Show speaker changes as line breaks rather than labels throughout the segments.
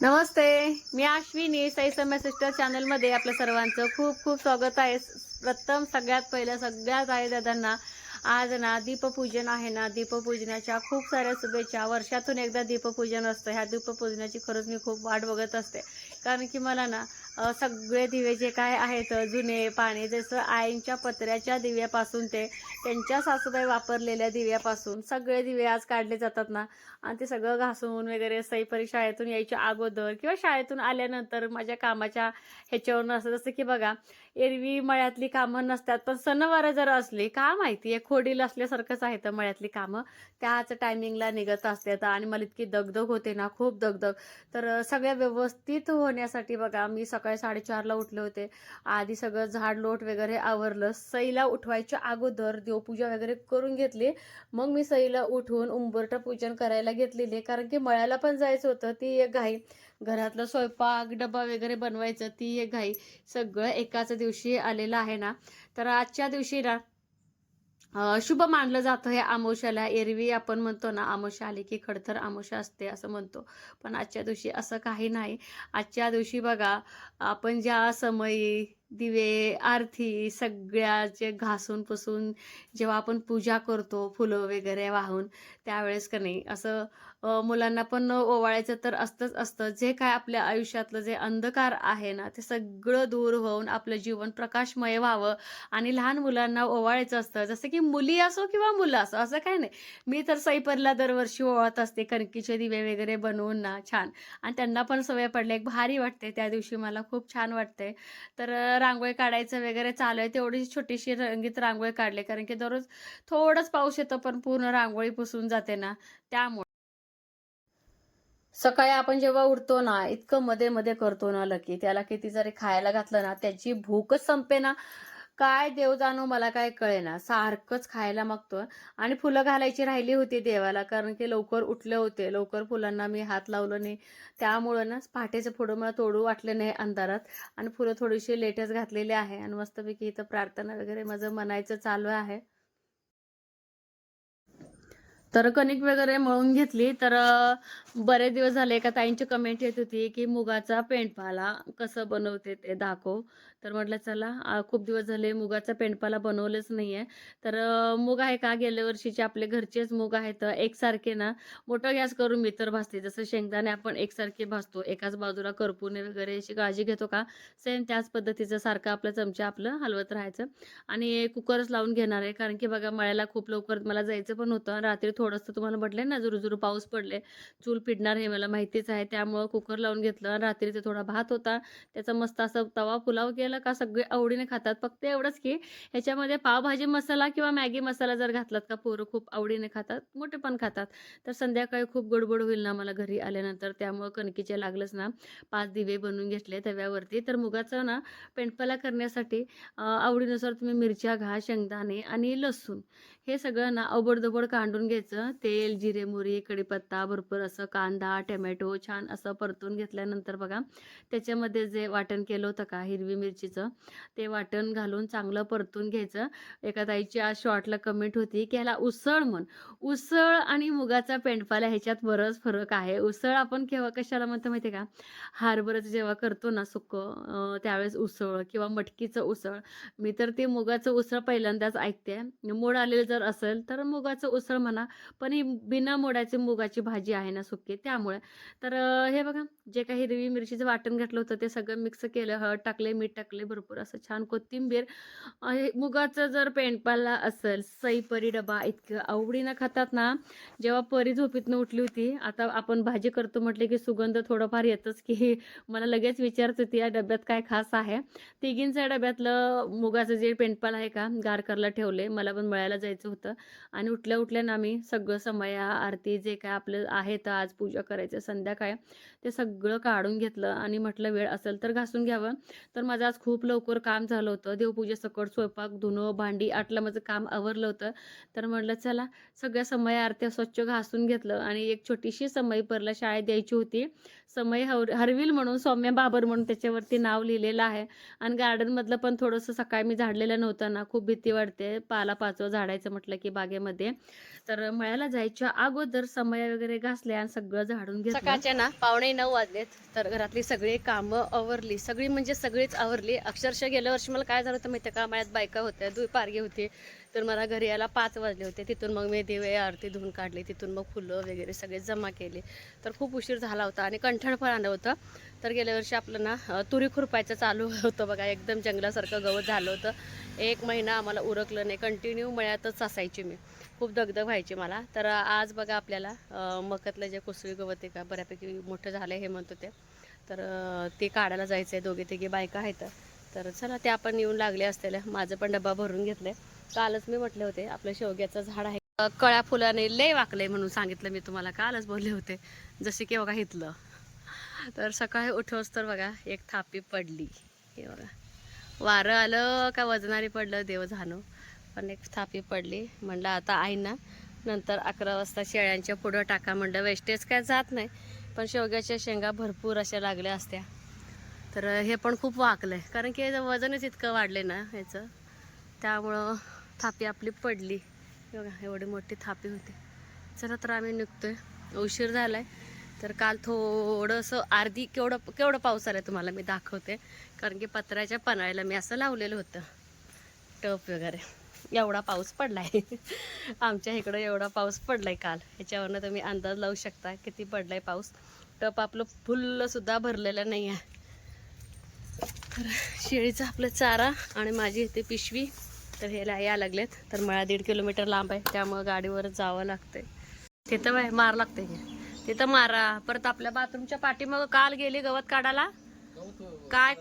नमस्ते मी आश्विनी साई समय सिस्टर चॅनलमध्ये आपल्या सर्वांचं खूप खूप स्वागत आहे. प्रथम सगळ्यात पहिलं सगळ्यात आहे दादांना आज ना दीपपूजन आहे ना दीपपूजनाच्या खूप साऱ्या शुभेच्छा. वर्षातून एकदा दीपपूजन असतं. ह्या दीपपूजनाची खरंच मी खूप वाट बघत असते. कारण की मला ना सगळे दिवे जे काय आहेत जुने पाणी जसं आईंच्या पत्र्याच्या दिव्यापासून ते त्यांच्या सासूबाई वापरलेल्या दिव्यापासून सगळे दिवे आज काढले जातात ना. आणि ते सगळं घासून वगैरे सईपरी शाळेतून यायच्या अगोदर किंवा शाळेतून आल्यानंतर माझ्या कामाच्या ह्याच्यावरून असं जसं की बघा एरवी मळ्यातली कामं नसतात. पण सणवार जर असली का माहिती आहे खोडील असल्यासारखंच आहे तर मळ्यातली कामं. त्याच टायमिंगला निघत असतात आणि मला इतकी दगदग होते ना खूप दगदग. तर सगळ्या व्यवस्थित होण्यासाठी बघा मी सकाळी साडेचारला उठले होते. आधी सगळं झाड लोट वगैरे आवरलं. सईला उठवायच्या अगोदर देवपूजा वगैरे करून घेतली. मग मी सईला उठवून उंबरटं पूजन करायला घेतलेले. कारण की मळ्याला पण जायचं होतं ती एक घाई. घरातलं स्वयंपाक डबा वगैरे बनवायचं ती एक घाई सगळं एकाच दिवशी आलेलं आहे ना. तर आजच्या दिवशी ना शुभ मानलं जातं हे आमोशाला. एरवी आपण म्हणतो ना आमोशा आली की खडतर आमोशा असते असं म्हणतो. पण आजच्या दिवशी असं काही नाही. आजच्या दिवशी बघा आपण ज्या समयी दिवे आरती सगळ्याचे घासून पुसून जेव्हा आपण पूजा करतो फुलं वगैरे वाहून त्यावेळेस का नाही असं मुलांना पण ओवाळायचं तर असतंच असतं. जे काय आपल्या आयुष्यातलं जे अंधकार आहे ना ते सगळं दूर होऊन आपलं जीवन प्रकाशमय व्हावं आणि लहान मुलांना ओवाळायचं असतं. जसं की मुली असो किंवा मुलं असो असं काही नाही. मी तर सईपरला दरवर्षी ओवाळत असते. कणकीचे दिवे वगैरे बनवून ना छान. आणि त्यांना पण सवय पडली. एक भारी वाटते त्या दिवशी. मला खूप छान वाटते तर रांगोळी काढायचं वगैरे चालू आहे तेवढी छोटीशी रंगीत रांगोळी काढली. कारण की दररोज थोडंच पाऊस येतो पण पूर्ण रांगोळी पुसून जाते ना. त्यामुळे सकाळी आपण जेव्हा उठतो ना इतकं मध्ये मध्ये करतो ना लकी. त्याला किती जरी खायला घातलं ना त्याची भूकच संपे ना काय देव जाणो मला काय कळेना. सारखंच खायला मागतो आणि फुलं घालायची राहिली होती देवाला कारण की लवकर उठले होते. लवकर फुलांना मी हात लावलं नाही. त्यामुळं ना पहाटेचं फुलं मला तोडू वाटलं नाही अंधारात. आणि फुलं थोडीशी लेटच घातलेली आहे. आणि मस्तपैकी इथं प्रार्थना वगैरे माझं म्हणायचं चालू आहे. तर कणिक वगैरे मळून घेतली. तर बरेच दिवस झाले. एका ताईंची कमेंट येत होती की मुगाचा पेंडपाला कसं बनवते ते दाखव. तर म्हटलं चला खूप दिवस झाले मुगाचा पेंडपाला बनवलंच नाही आहे तर अ, मूग आहे का गेल्या वर्षीचे? आपले घरचेच मूग आहेत. एकसारखे ना मोठं गॅस करून मी तर भाजते. जसं शेंगदाणे आपण एकसारखे भाजतो एकाच बाजूला करपूने वगैरे अशी काळजी घेतो का? सेम त्याच पद्धतीचं सारखं आपलं चमचा आपलं हलवत राहायचं. आणि कुकरच लावून घेणार आहे. कारण की बघा मळ्याला खूप लवकर मला जायचं पण होतं. रात्री थोडंसं तुम्हाला म्हटलं ना जुरू पाऊस पडले चूल पिडणार हे मला माहितीच आहे. त्यामुळं कुकर लावून घेतलं. आणि रात्रीचा थोडा भात होता. त्याचा मस्त असं तवा पुलाव केला. का सगळे आवडीने खातात? फक्त एवढंच की ह्याच्यामध्ये पावभाजी मसाला किंवा मॅगी मसाला जर घातलात का पोरं खूप आवडीने खातात मोठे पण खातात तर संध्याकाळी खूप गडबड होईल ना मला घरी आल्यानंतर. त्यामुळं कणकीचे लागलंच ना पाच दिवे बनवून घेतले तव्यावरती. तर मुगाचं ना पेंडपाला करण्यासाठी आवडीनुसार तुम्ही मिरच्या घा शेंगदाणे आणि लसूण हे सगळं ना अवबडदबड कांडून घ्यायचं. तेल जिरे मोहरी कढीपत्ता भरपूर असं कांदा टमॅटो छान असं परतून घेतल्यानंतर बघा त्याच्यामध्ये जे वाटण केलं होतं का हिरवी मिरची मिरचीचं ते वाटण घालून चांगलं परतून घ्यायचं. एका ताईची आज शॉर्टला कमेंट होती की ह्याला उसळ म्हण. उसळ आणि मुगाचा पेंडपाला ह्याच्यात बरंच फरक आहे. उसळ आपण केव्हा कशाला म्हणतो माहिती आहे का? हरभऱ्याचं जेव्हा करतो ना सुकं त्यावेळेस उसळ किंवा मटकीचं उसळ. मी तर ते मुगाचं उसळ पहिल्यांदाच ऐकते. मोड आलेलं जर असेल तर मुगाचं उसळ म्हणा पण ही बिना मोडाची मुगाची भाजी आहे ना सुकी त्यामुळे. तर हे बघा जे काही हिरवी मिरचीचं वाटण घातलं होतं ते सगळं मिक्स केलं हळद टाकले मीठ टाकले भरपूर असं छान कोथिंबीर. मुगाचं जर पेंडपाला असेल सईपरी डबा इतकं आवडीनं खातात ना जेव्हा परी झोपीतनं उठली होती आता आपण भाजी करतो म्हटले की सुगंध थोडंफार येतच की मला लगेच विचारत होती या डब्यात काय खास आहे? तिघींच्या डब्यातलं मुगाचं जे पेंडपाल आहे का गारकरला ठेवले मला पण मळायला जायचं होतं. आणि उठल्या उठल्या ना मी सगळं समया आरती जे काय आपलं आहे तर आज पूजा करायचं संध्याकाळ ते सगळं काढून घेतलं. आणि म्हटलं वेळ असेल तर घासून घ्यावं. तर माझा आज खूप लवकर काम झालं होतं. देवपूजे सकट स्वयंपाक धुणं भांडी आटलं माझं काम आवरलं होतं. तर म्हटलं चला सगळ्या समय आरत्या स्वच्छ घासून घेतलं आणि एक छोटीशी समय परला शाळेत द्यायची होती. समय हर हरविल म्हणून सौम्य बाबर म्हणून त्याच्यावरती नाव लिहिलेलं आहे. आणि गार्डनमधलं पण थोडंसं सकाळी मी झाडलेलं नव्हतं ना खूप भीती वाटते. पाला झाडायचं म्हटलं की बागेमध्ये. तर मळ्याला जायच्या अगोदर समय वगैरे घासले आणि सगळं झाडून घेतलं. सकाळच्या ना पावणे नऊ वाजलेत. तर घरातली सगळी कामं आवरली. सगळी म्हणजे सगळीच आवरली. अक्षरशः गेल्या वर्षी मला काय झालं होतं माहिती का? माझ्यात बायका होत्या दुई पारगे होती. तर मला घरी यायला पाच वाजले होते. तिथून मग मी दिवे आरती धुवून काढली. तिथून मग फुलं वगैरे सगळे जमा केले. तर खूप उशीर झाला होता आणि कंठण पण आलं होतं. तर गेल्या वर्षी आपलं ना तुरी खुरपायचं चालू होतं बघा. एकदम जंगलासारखं गवत झालं होतं. एक महिना आम्हाला उरकलं नाही. कंटिन्यू मळ्यातच असायची मी. खूप दगदग व्हायची मला. तर आज बघा आपल्याला मखतलं जे कुसळी गवत आहे का? बऱ्यापैकी मोठं झालं हे म्हणत होते तर ते काढायला जायचं आहे दोघे तिघे बायका आहेत. तर चला ते आपण येऊन लागले असलेल्या माझं पण डबा भरून घेतले कालच मी म्हटले होते आपलं शेवग्याचं झाड आहे. कळ्या फुलाने लय वाकलंय म्हणून सांगितलं मी तुम्हाला. कालच बोलले होते. जसे की बघा इथलं. तर सकाळी उठवस तर बघा एक थापी पडली. हे बघा. वारं आलं का वजनाने पडलं? देव झानो. पण एक थापी पडली. म्हणलं आता आईना ना नंतर अकरा वाजता शेळ्यांच्या पुढं टाका. म्हणलं वेस्टेज काय जात नाही. पण शेवग्याच्या शेंगा भरपूर अशा लागल्या असत्या. तर हे पण खूप वाकलं आहे कारण की याचं वजनच इतकं वाढले ना याचं. त्यामुळं थापी आपली पडली. हे बघा एवढी मोठी थापी होती. चला तर आम्ही निघतोय. उशीर झालाय. तर काल थोडंसं अर्धी केवढं केवढं पाऊस आला तुम्हाला मी दाखवते. कारण की पत्र्याच्या पन्हाळ्याला मी असं लावलेलं होतं. टप वगैरे. एवढा पाऊस पडलाय. आमच्या इकडं एवढा पाऊस पडलाय काल. ह्याच्यावरनं तुम्ही अंदाज लावू शकता किती पडलाय पाऊस. टप आपलं फुल्ल सुद्धा भरलेलं नाही आहे तर शेळीचा आपलं चारा आणि माझी इथे पिशवी. तर हे या लागलेत. तर मला दीड किलोमीटर लांब आहे. त्यामुळं गाडीवर जावं लागतंय. तिथं बाय मार लागते तिथं मारा. परत आपल्या बाथरूमच्या पाठीमागं काल गेली गवत काढायला. काय?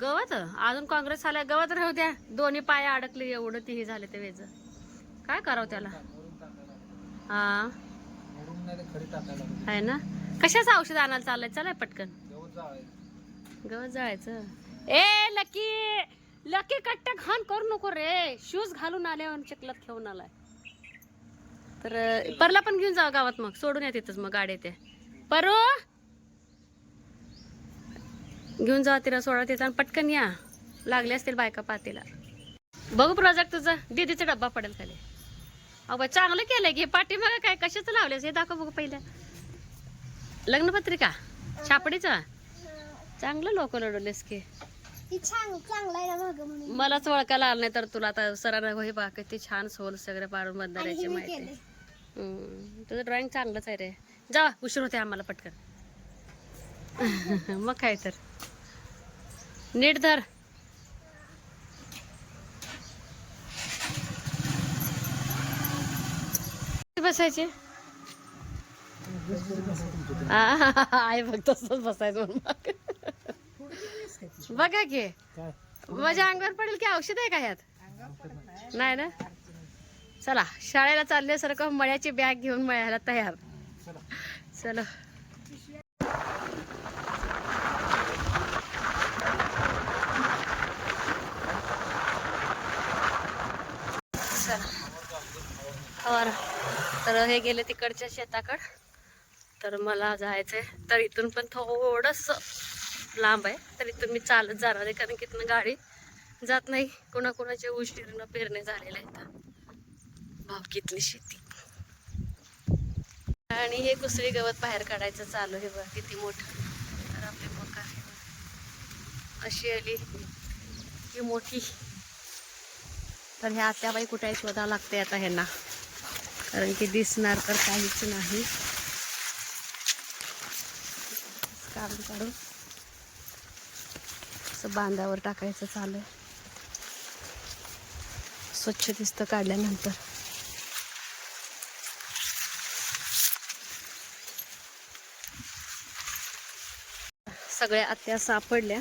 गवत? अजून काँग्रेस आल्या गवत राहू द्या. दोन्ही पाय अडकले एवढं ते हे झाले ते वेज काय करावं त्याला? हा. आहे ना? कशाचं औषध आणायला चाललंय? चला पटकन. गवत जाळायचं. ए लकी! लकी कट्ट घाण करू नको रे. शूज घालून आले चिखलात घेऊन आलाय. तर परला पण घेऊन जाऊ गावात मग. सोडून या तिथंच मग गाडी ते परू! घेऊन जा तिला सोडा तिथं आणि पटकन या. लागले असतील बायका पातीला. बघू प्रोजेक्ट तुझा. दीदीचा डब्बा पडेल खाली अहो बाई, चांगलं केलंय घे पाठीमागं काय कशाचं लावलेस हे दाखव बघू पहिल्या लग्नपत्रिका छापडीचं? चांगलं लोक लढवलेस की.
ती
मलाच ओळखायला आलं नाही तर तुला आता सरांना होई बा किती छान सोल सगळे पाडून बंधाऱ्याची
हे मी
माहिती. तुझं ड्रॉइंग चांगलंच आहे रे. जा उशीर होते आम्हाला पटकन. मग काय तर. नीट धर. बसायचे? आई बघ तसंच बसायचं म्हणून. बघा की. माझ्या अंगावर पडेल की औषध आहे का ह्यात? नाही ना? चला शाळेला चालल्यासारखं मळ्याची बॅग घेऊन मळ्याला तयार. चलो चला. और तर हे गेले तिकडच्या शेताकड. तर मला जायचंय. तर इथून पण थोडस लांब आहे. तर इथून मी चालत जाणार आहे कारण की इथनं गाडी जात नाही. कोणाकोणाच्या उशिरीनं पेरणे झालेले आहेत. भावकीतली शेती. आणि हे कुसळी गवत बाहेर काढायचं चालू आहे बघा किती मोठं. तर आपली मका अशी आली ही मोठी. तर ह्या आत्याबाई कुठे शोधा लागते आता ह्यांना. कारण की दिसणार तर काहीच नाही. काढून काढून. असं बांधावर टाकायचं चालू. आहे स्वच्छ दिसतं काढल्यानंतर. सगळ्या आत्या सापडल्या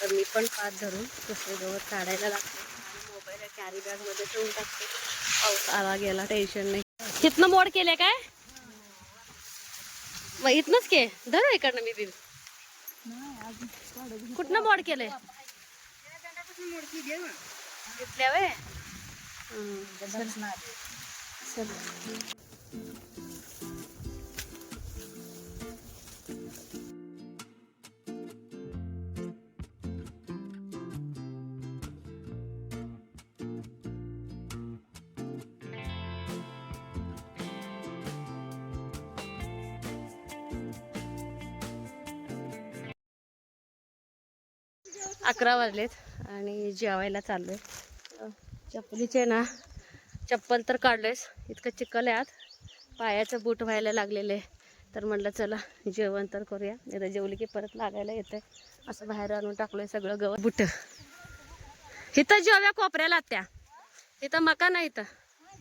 तर मी पण पाच धरून दुसरे गवत काढायला लागते. आणि मोबाईल कॅरी बॅगमध्ये ठेवून टाकते. पाऊस आला गेला टेन्शन नाही. इथनं मोड केले काय? मग इथनच के? धरू इकडनं मी बी कुठनं मोड केलंय? इथल्या वे अकरा वाजलेत आणि जेवायला चाललोय. अं, चप्पलीचे ना चप्पल तर काढलेस इतकं चिखल आहे आत. पायाचं बूट व्हायला लागलेले तर म्हटलं चला जेवण तर करूया. एकदा जेवली की परत लागायला येते असं बाहेर आणून टाकलोय सगळं गवत. बुट. इथं जेव्या कोपऱ्याला त्या इथं मका नाही इथं.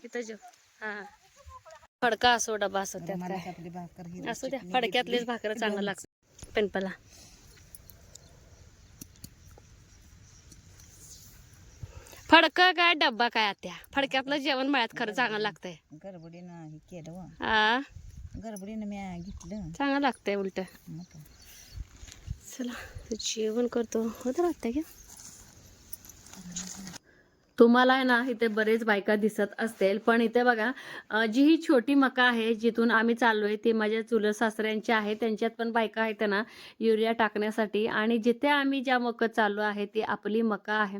इथं जेव. हा. फडका असो डबा असो त्यात असू द्या. फडक्यातलीच भाकर चांगलं लागतं. पेनपला. फडक काय डब्बा काय आत्या? फडक्यातलं जेवण मळ्यात खरं चांगलं लागतंय.
गडबडीनं हे केलं व. गडबडीनं मी घेतलं.
चांगलं लागतंय उलट.
मग काय.
चला जेवण करतो. होतं राहते का तुम्हाला आहे ना इथे बरेच बायका दिसत असतील. पण इथे बघा अं, जी ही छोटी मका आहे जिथून आम्ही चाललोय ती माझ्या चुलत सासऱ्यांची आहे. त्यांच्यात पण बायका आहेत ना युरिया टाकण्यासाठी. आणि जिथे आम्ही ज्या मका चाललो आहे ती आपली मका आहे.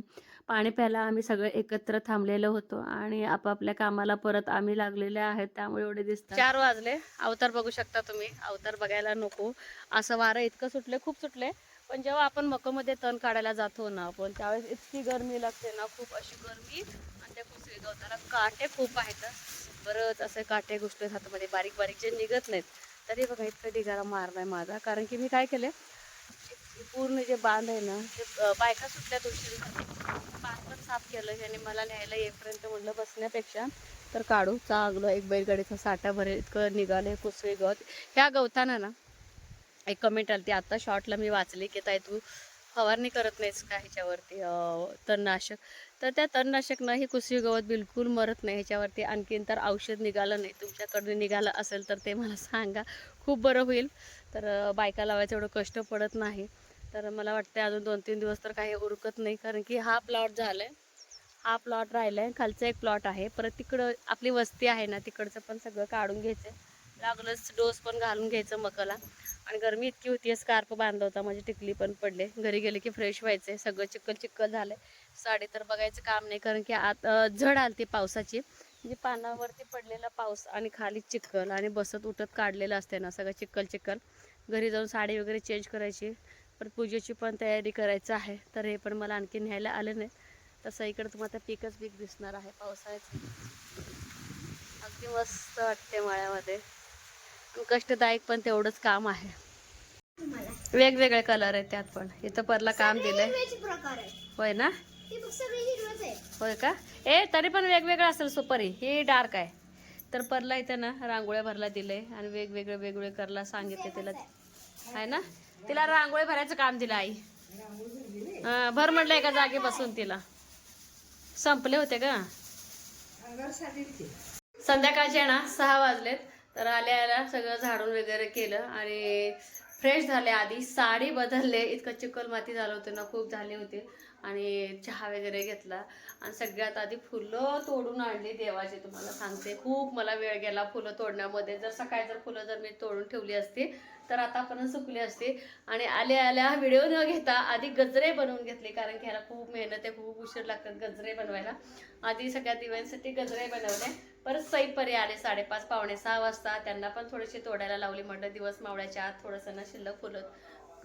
पाणी प्यायला आम्ही सगळे एकत्र थांबलेलो होतो आणि आपापल्या कामाला परत आम्ही लागलेले आहेत त्यामुळे एवढे दिसतात. चार वाजले. अवतार बघू शकता तुम्ही. अवतार बघायला नको. असं वारं इतकं सुटले खूप सुटले. पण जेव्हा आपण मकामध्ये तण काढायला जातो ना आपण त्यावेळेस इतकी गरमी लागते ना खूप अशी गरमी. आणि त्या कुसरी गवताला काटे खूप आहेत. बरंच असे काटे घुसले हातामध्ये बारीक बारीक जे निघत नाहीत. तरी बघा इतकं ढिगारा मारलाय माझा. कारण की मी काय केले पूर्ण जे बांध आहे ना ते बायका सुटल्या उशीर बांध पण साफ केलं आणि मला न्यायला येईपर्यंत म्हटलं बसण्यापेक्षा तर काढू चांगलं एक बैलगाडीचा साठा भरेल इतकं निघाले कुसळी गवत. ह्या गवताना ना एक कमेंट आली ती आत्ता शॉर्टला मी वाचली की ताई तू फवारणी करत नाहीस का ह्याच्यावरती तणनाशक? तर त्या तणनाशकनं ही कुसळी गवत बिलकुल मरत नाही ह्याच्यावरती. आणखीन तर औषध निघालं नाही तुमच्याकडून निघालं असेल तर ते मला सांगा. खूप बरं होईल. तर बायका लावायचं एवढं कष्ट पडत नाही. तर मला वाटतं अजून दोन तीन दिवस तर काही उरकत नाही कारण की हा प्लॉट झाला आहे हा प्लॉट राहिला आहे खालचा एक प्लॉट आहे. परत तिकडं आपली वस्ती आहे ना तिकडचं पण सगळं काढून घ्यायचं लागलंच डोस पण घालून घ्यायचं मकाला. आणि गरमी इतकी होती स्कार्फ बांधला होता माझी टिकली पण पडले. घरी गेले की फ्रेश व्हायचे सगळं चिक्कल चिक्कल झालंय. साडी तर बघायचं काम नाही कारण की आत झड आलती पावसाची. म्हणजे पानावरती पडलेला पाऊस आणि खाली चिक्कल आणि बसत उठत काढलेलं असते ना सगळं चिक्कल चिक्कल घरी जाऊन साडी वगैरे चेंज करायची. परत पूजेची पण तयारी करायचं आहे. तर हे पण मला आणखी न्यायला आलं नाही. तसं इकडं तुम्हाला पीकच पीक दिसणार आहे पावसाळ्याचं अगदी मस्त वाटते मळ्यामध्ये. पण कष्टदायक पण तेवढंच काम आहे. वेगवेगळे कलर आहेत त्यात पण. इथं परला काम दिलंय. होय ना?
हे
होय का? ए तरी पण वेगवेगळं असेल सुपरी. हे डार्क आहे. तर परला इथं ना रांगोळ्या भरला दिले आणि वेगवेगळे वेगवेगळे करला सांगितले तिला आहे ना? तिला रांगोळी भरायचं काम दिलं आई. हा, भर म्हटलं एका जागे बसून तिला. संपले होते का संध्याकाळचे ना सहा वाजलेत. तर आल्या सगळं झाडून वगैरे केलं आणि फ्रेश झाले आधी. साडी बदलले. इतकं चिकल माती झालं होतं ना खूप झाले होते. आणि चहा वगैरे घेतला. आणि सगळ्यात आधी फुलं तोडून आणली देवाची. तुम्हाला सांगते खूप मला वेळ गेला फुलं तोडण्यामध्ये. जर सकाळी जर फुलं जर मी तोडून ठेवली असती तर आतापर्यंत सुकली असते. आणि आल्या आल्या व्हिडिओ न घेता आधी गजरे बनवून घेतले कारण की ह्याला खूप मेहनत आहे खूप उशीर लागतात गजरे बनवायला. आधी सगळ्या दिव्यांसाठी गजरे बनवले. परत सईपरी आले साडेपाच पावणे सहा वाजता. त्यांना पण थोडीशी तोडायला लावली म्हणलं दिवस मावळ्याच्या आत थोडंसं ना शिल्लक फुलं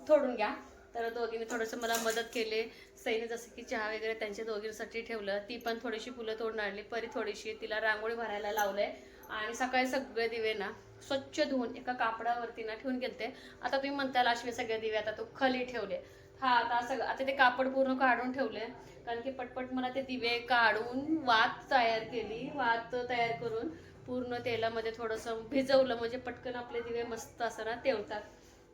थोडून घ्या. तर दोघींनी थोडंसं मला मदत केली. सईने जसं की चहा वगैरे त्यांच्या दोघींसाठी ठेवलं. ती पण थोडीशी फुलं तोडून आणली. परी थोडीशी तिला रांगोळी भरायला लावलंय. आणि सकाळी सगळे दिवे ना स्वच्छ धुवून एका कापडावरती ना ठेवून गेलते. आता तुम्ही म्हणताल अश्वे सगळे दिवे आता तो खाली ठेवले. हा आता सगळं आता ते कापड पूर्ण काढून ठेवले. कारण की पटपट मला ते दिवे काढून वात तयार केली वात तयार करून पूर्ण तेलामध्ये थोडंसं भिजवलं म्हणजे पटकन आपले दिवे मस्त असं ना तेवतात.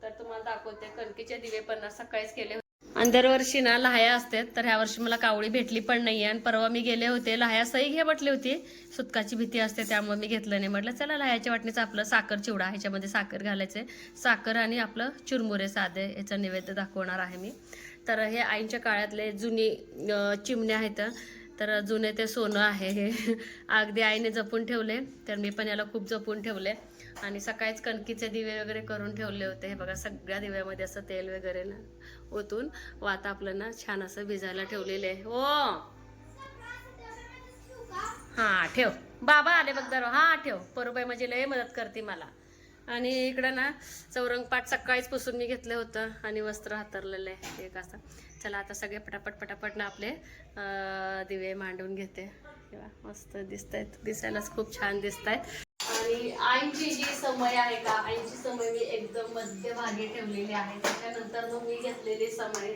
तर तुम्हाला दाखवते कणकीचे दिवे पण सकाळीच केले होते. आणि दरवर्षी ना लहाया असतात तर ह्या वर्षी मला कावळी भेटली पण नाही आणि परवा मी गेले होते लहाया सही घे म्हटली होती. सुतकाची भीती असते त्यामुळे मी घेतलं नाही. म्हटलं चला लहायाच्या वाटणीचं आपलं साखर चिवडा ह्याच्यामध्ये साखर घालायचे साखर आणि आपलं चुरमुरे साधे याचं नैवेद्य दाखवणार आहे मी. तर हे आईच्या काळातले जुनी चिमण्या आहेत. तर जुने ते सोनं आहे हे. अगदी आईने जपून ठेवले तर मी पण याला खूप जपून ठेवले. आणि सकाळीच कणकीचे दिवे वगैरे करून ठेवले होते. हे बघा सगळ्या दिव्यामध्ये असं तेल वगैरे ना ओतून वात आपलं ना छान असं भिजायला ठेवलेलं आहे. हो. हा ठेव. बाबा आले बघ दर हा ठेव. परुबाई म्हणजे लय मदत करते मला. आणि इकडं ना चौरंगपाट सकाळीच पुसून मी घेतलं होतं आणि वस्त्र हातरलेलं आहे एक असं. चला आता सगळे पटापट पटापट ना आपले दिवे मांडून घेते. किंवा मस्त दिसत आहेत दिसायलाच खूप छान दिसत आहेत आणि आईची जी समय आहे का? आईची समय मी एकदम मध्यभागी ठेवलेली आहे. त्याच्यानंतर मग मी घेतलेली समय.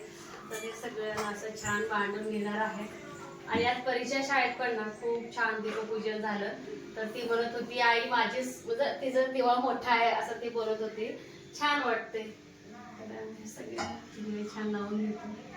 तर हे सगळ्यांना असं छान मांडून घेणार आहे. आणि आज परिचय शाळेत पण ना खूप छान दीपपूजन झालं. तर ती म्हणत होती आई माझीच म्हणजे तिचं दिवा मोठा आहे असं ती बोलत होती. छान वाटते. सगळे छान लावून घेतो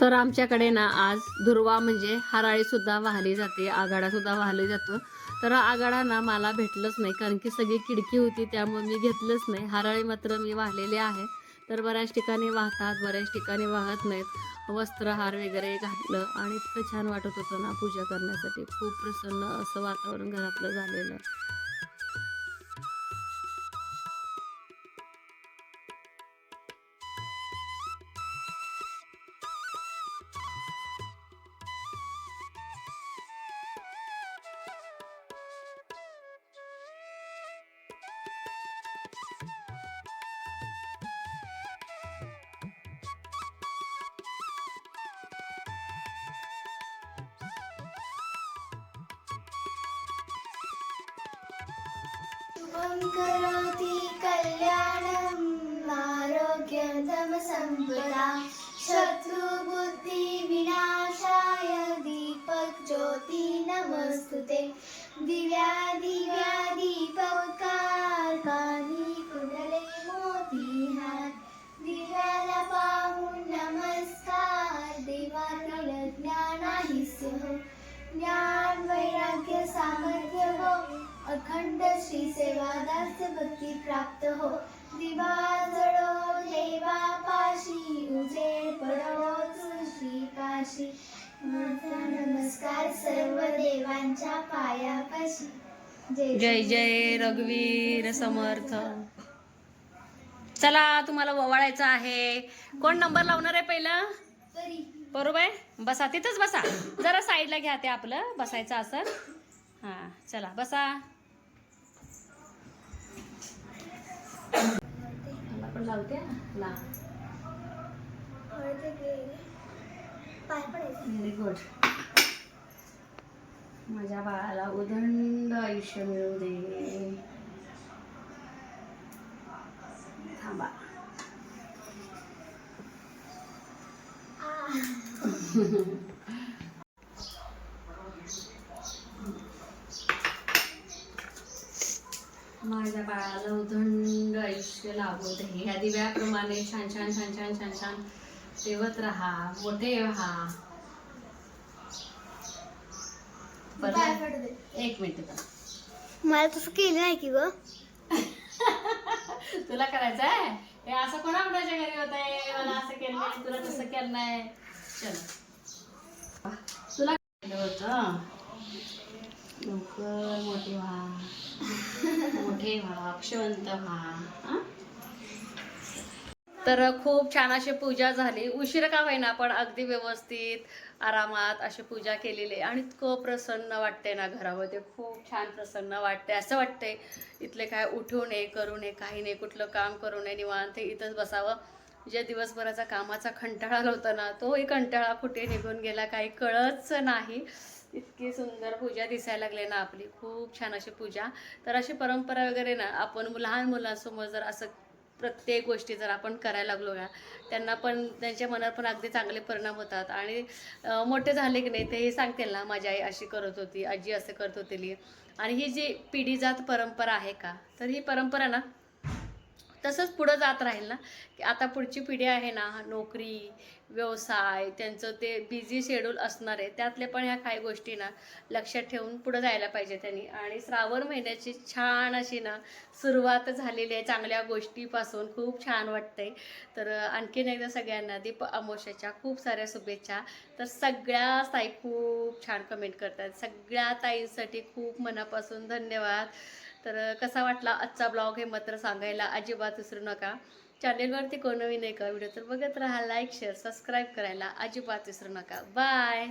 तर आमच्याकडे ना आज दुर्वा म्हणजे हराळी सुद्धा वाहली जाते आघाडा सुद्धा वाहली जातो. तर आघाडा ना मला भेटलंच नाही कारण की सगळी खिडकी होती त्यामुळे मी घेतलंच नाही. हराळी मात्र मी वाहलेली आहे. तर बऱ्याच ठिकाणी वाहतात बऱ्याच ठिकाणी वाहत नाहीत. वस्त्रहार वगैरे घातलं आणि इतकं छान वाटत होतं ना पूजा करण्यासाठी. खूप प्रसन्न असं वातावरण घरातलं झालेलं.
नमस्तुते नमस्कार सर्व देवांच्या पायापाशी.
जय जय रघुवीर समर्थ. चला तुम्हाला ओवाळायचं आहे. कोण नंबर लावणार आहे पहिला? बरोबर आहे? बसा तिथंच बसा. जरा साईडला घ्या ते आपलं. बसायचं असं. हां चला बसा. पण लावते ला.
पाय पडायचे.
व्हेरी गुड माझ्या बाळाला उदंड आयुष्य मिळू दे. थांबा. माझ्या बाळाला उदंड आयुष्य लागू दे. ह्या दिव्याप्रमाणे छान छान छान छान छान छान. ठेवत राहा मोठे व्हा
पाय
बरं
पडते
एक मिनिट
मला तसं केलं नाही की ग.
तुला करायचं आहे? हे असं कोणा कोणाच्या घरी होत आहे मला असं केलं नाही तुला तसं केलं नाही. चल. तुला केलं होतं? लवकर मोठे व्हा. मोठे व्हा अक्षवंत व्हा. हं? तर खूप छान अशी पूजा झाली. उशीर का होईना पण अगदी व्यवस्थित आरामात अशी पूजा केलेली आहे. आणि इतकं प्रसन्न वाटते ना घरामध्ये. खूप छान प्रसन्न वाटते असं वाटते इथले काय उठू नये करू नये काही नाही कुठलं काम करू नये निवांत इथंच बसावं. जे दिवसभराचा कामाचा कंटाळा आला होता ना तोही कंटाळा कुठे निघून गेला. काही कळच नाही. इतकी सुंदर पूजा दिसायला लागली ना आपली. खूप छान अशी पूजा. तर अशी परंपरा वगैरे ना आपण लहान मुलांसमोर जर असं प्रत्येक गोष्टी जर आपण करायला लागलो ना त्यांना पण त्यांच्या मनावर पण अगदी चांगले परिणाम होतात. आणि मोठे झाले की नाही ते हे सांगतील ना माझी आई अशी करत होती आजी असं करत होती. आणि ही जी पिढी जात परंपरा आहे का? तर ही परंपरा ना तसंच पुढं जात राहील ना. की आता पुढची पिढी आहे ना नोकरी व्यवसाय त्यांचं ते बिझी शेड्यूल असणार आहे. त्यातले पण ह्या काही गोष्टी ना लक्षात ठेवून पुढं जायला पाहिजे त्यांनी. आणि श्रावण महिन्याची छान अशी ना सुरुवात झालेली आहे चांगल्या गोष्टीपासून. खूप छान वाटतंय. तर आणखीन एकदा सगळ्यांना दीप अमोशाच्या खूप साऱ्या शुभेच्छा. तर सगळ्या ताई खूप छान कमेंट करतात. सगळ्या ताईंसाठी खूप मनापासून धन्यवाद. तर कसा वाटला आजचा ब्लॉग हे मात्र सांगायला अजिबात विसरू नका. चॅनेलवरती कोण नवीन आहे का? व्हिडिओ तर बघत राहा लाईक शेअर सबस्क्राईब करायला अजिबात विसरू नका. बाय!